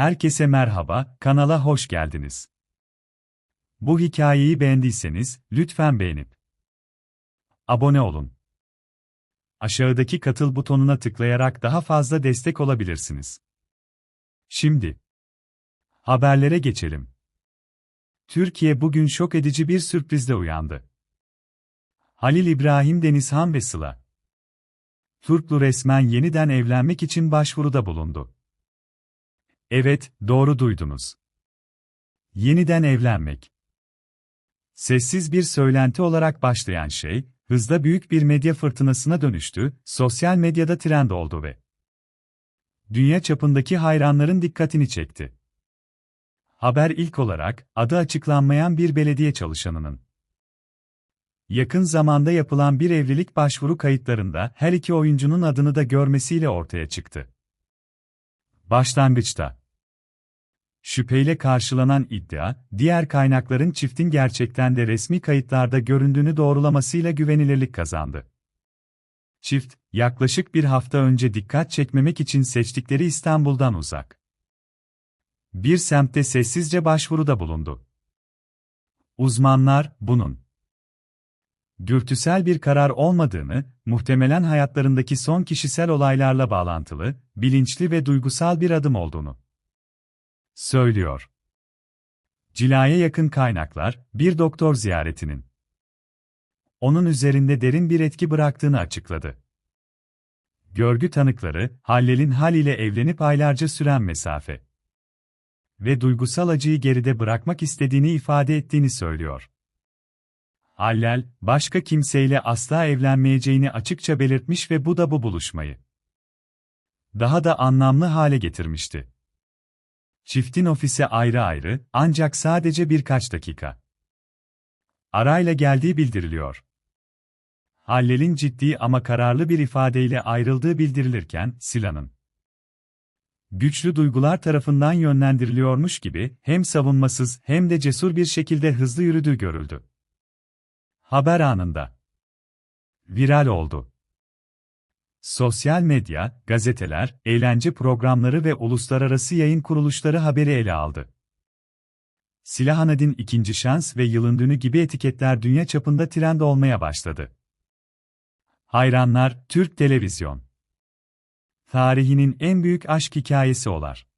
Herkese merhaba, kanala hoş geldiniz. Bu hikayeyi beğendiyseniz, lütfen beğenip abone olun. Aşağıdaki katıl butonuna tıklayarak daha fazla destek olabilirsiniz. Şimdi haberlere geçelim. Türkiye bugün şok edici bir sürprizle uyandı. Halil İbrahim Denizhan ve Sıla Turklu resmen yeniden evlenmek için başvuruda bulundu. Evet, doğru duydunuz. Yeniden evlenmek. Sessiz bir söylenti olarak başlayan şey, hızla büyük bir medya fırtınasına dönüştü, sosyal medyada trend oldu ve dünya çapındaki hayranların dikkatini çekti. Haber ilk olarak, adı açıklanmayan bir belediye çalışanının yakın zamanda yapılan bir evlilik başvuru kayıtlarında her iki oyuncunun adını da görmesiyle ortaya çıktı. Başlangıçta Şüpheyle karşılanan iddia, diğer kaynakların çiftin gerçekten de resmi kayıtlarda göründüğünü doğrulamasıyla güvenilirlik kazandı. Çift, yaklaşık bir hafta önce dikkat çekmemek için seçtikleri İstanbul'dan uzak. Bir semtte sessizce başvuruda bulundu. Uzmanlar, bunun dürtüsel bir karar olmadığını, muhtemelen hayatlarındaki son kişisel olaylarla bağlantılı, bilinçli ve duygusal bir adım olduğunu söylüyor. Cilaya yakın kaynaklar, bir doktor ziyaretinin onun üzerinde derin bir etki bıraktığını açıkladı. Görgü tanıkları, Hallel'in Hal ile evlenip aylarca süren mesafe ve duygusal acıyı geride bırakmak istediğini ifade ettiğini söylüyor. Hallel, başka kimseyle asla evlenmeyeceğini açıkça belirtmiş ve bu da bu buluşmayı daha da anlamlı hale getirmişti. Çiftin ofise ayrı ayrı, ancak sadece birkaç dakika. Arayla geldiği bildiriliyor. Hallel'in ciddi ama kararlı bir ifadeyle ayrıldığı bildirilirken, Sila'nın güçlü duygular tarafından yönlendiriliyormuş gibi hem savunmasız hem de cesur bir şekilde hızlı yürüdüğü görüldü. Haber anında viral oldu. Sosyal medya, gazeteler, eğlence programları ve uluslararası yayın kuruluşları haberi ele aldı. Silahanadin ikinci şans ve yılın dünü gibi etiketler dünya çapında trend olmaya başladı. Hayranlar, Türk televizyon tarihinin en büyük aşk hikayesi olar.